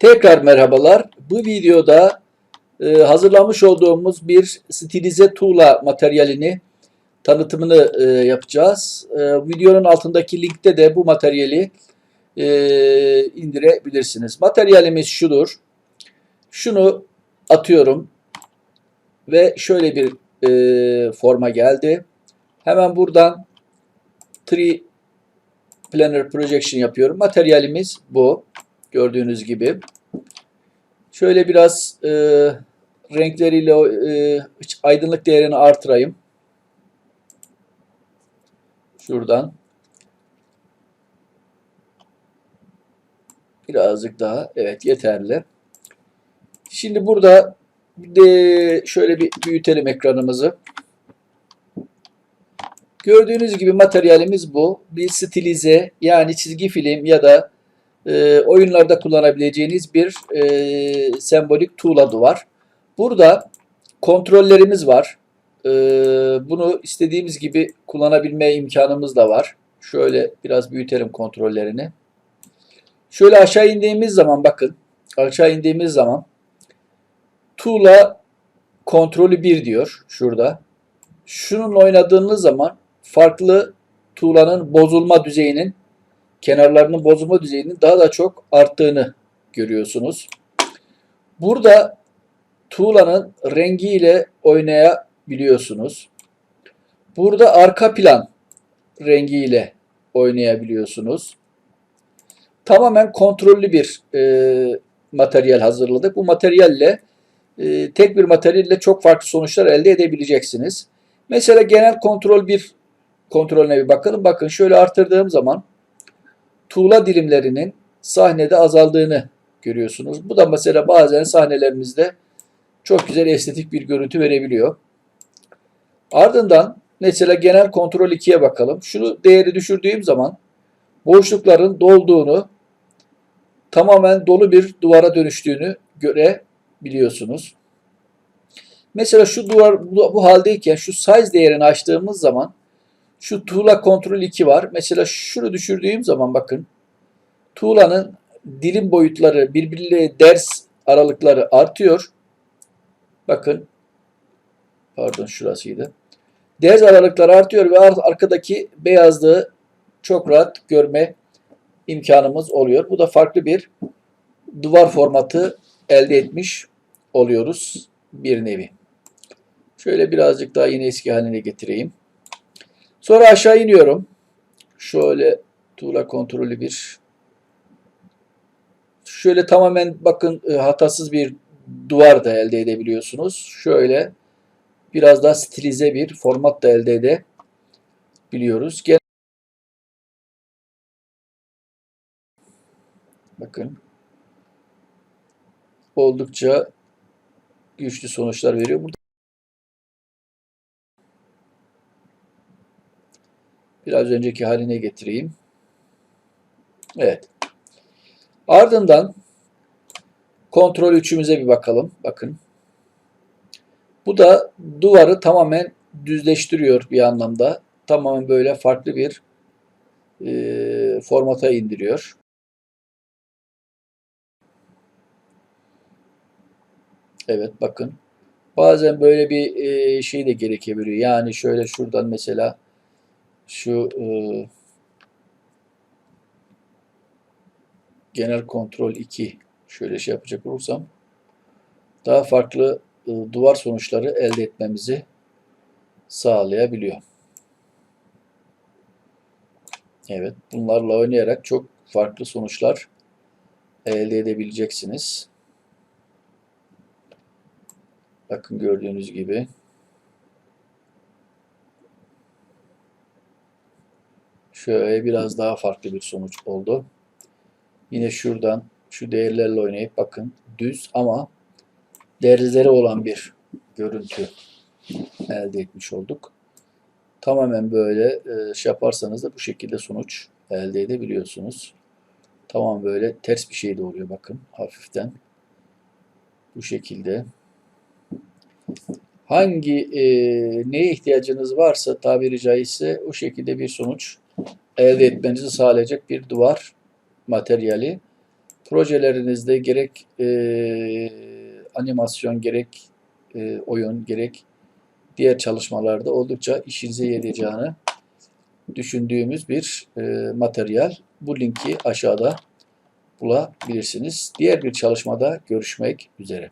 Tekrar merhabalar. Bu videoda e, hazırlamış olduğumuz bir stilize tuğla materyalini tanıtımını e, yapacağız. E, videonun altındaki linkte de bu materyali e, indirebilirsiniz. Materyalimiz şudur. Şunu atıyorum ve şöyle bir e, forma geldi. Hemen buradan Tree Planner Projection yapıyorum. Materyalimiz bu. Gördüğünüz gibi. Şöyle biraz e, renkleriyle e, aydınlık değerini artırayım. Şuradan. Birazcık daha. Evet yeterli. Şimdi burada de şöyle bir büyütelim ekranımızı. Gördüğünüz gibi materyalimiz bu. Bir stilize yani çizgi film ya da e, oyunlarda kullanabileceğiniz bir e, sembolik tuğla duvar. Burada kontrollerimiz var. E, bunu istediğimiz gibi kullanabilme imkanımız da var. Şöyle biraz büyütelim kontrollerini. Şöyle aşağı indiğimiz zaman bakın. Aşağı indiğimiz zaman tuğla kontrolü 1 diyor şurada. Şunun oynadığınız zaman farklı tuğlanın bozulma düzeyinin kenarlarının bozulma düzeyinin daha da çok arttığını görüyorsunuz. Burada tuğlanın rengiyle oynayabiliyorsunuz. Burada arka plan rengiyle oynayabiliyorsunuz. Tamamen kontrollü bir e, materyal hazırladık. Bu materyalle e, tek bir materyalle çok farklı sonuçlar elde edebileceksiniz. Mesela genel kontrol bir kontrolüne bir bakalım. Bakın şöyle artırdığım zaman tuğla dilimlerinin sahnede azaldığını görüyorsunuz. Bu da mesela bazen sahnelerimizde çok güzel estetik bir görüntü verebiliyor. Ardından mesela genel kontrol 2'ye bakalım. Şunu değeri düşürdüğüm zaman boşlukların dolduğunu tamamen dolu bir duvara dönüştüğünü görebiliyorsunuz. Mesela şu duvar bu, haldeyken şu size değerini açtığımız zaman şu tuğla kontrol 2 var. Mesela şunu düşürdüğüm zaman bakın tuğlanın dilim boyutları birbiriyle ders aralıkları artıyor. Bakın pardon şurasıydı. Ders aralıkları artıyor ve arkadaki beyazlığı çok rahat görme imkanımız oluyor. Bu da farklı bir duvar formatı elde etmiş oluyoruz bir nevi. Şöyle birazcık daha yine eski haline getireyim. Sonra aşağı iniyorum. Şöyle tuğla kontrolü bir. Şöyle tamamen bakın e, hatasız bir duvar da elde edebiliyorsunuz. Şöyle biraz daha stilize bir format da elde edebiliyoruz. Gel bakın oldukça güçlü sonuçlar veriyor. Burada Biraz önceki haline getireyim. Evet. Ardından kontrol 3'ümüze bir bakalım. Bakın. Bu da duvarı tamamen düzleştiriyor bir anlamda. Tamamen böyle farklı bir e, formata indiriyor. Evet bakın. Bazen böyle bir e, şey de gerekebiliyor. Yani şöyle şuradan mesela şu e, genel kontrol 2 şöyle şey yapacak olursam daha farklı e, duvar sonuçları elde etmemizi sağlayabiliyor. Evet, bunlarla oynayarak çok farklı sonuçlar elde edebileceksiniz. Bakın gördüğünüz gibi Şöyle biraz daha farklı bir sonuç oldu. Yine şuradan şu değerlerle oynayıp bakın düz ama değerleri olan bir görüntü elde etmiş olduk. Tamamen böyle e, şey yaparsanız da bu şekilde sonuç elde edebiliyorsunuz. Tamam böyle ters bir şey de oluyor bakın hafiften. Bu şekilde. Hangi e, neye ihtiyacınız varsa tabiri caizse o şekilde bir sonuç elde etmenizi sağlayacak bir duvar materyali projelerinizde gerek e, animasyon gerek e, oyun gerek diğer çalışmalarda oldukça işinize yarayacağını düşündüğümüz bir e, materyal. Bu linki aşağıda bulabilirsiniz. Diğer bir çalışmada görüşmek üzere.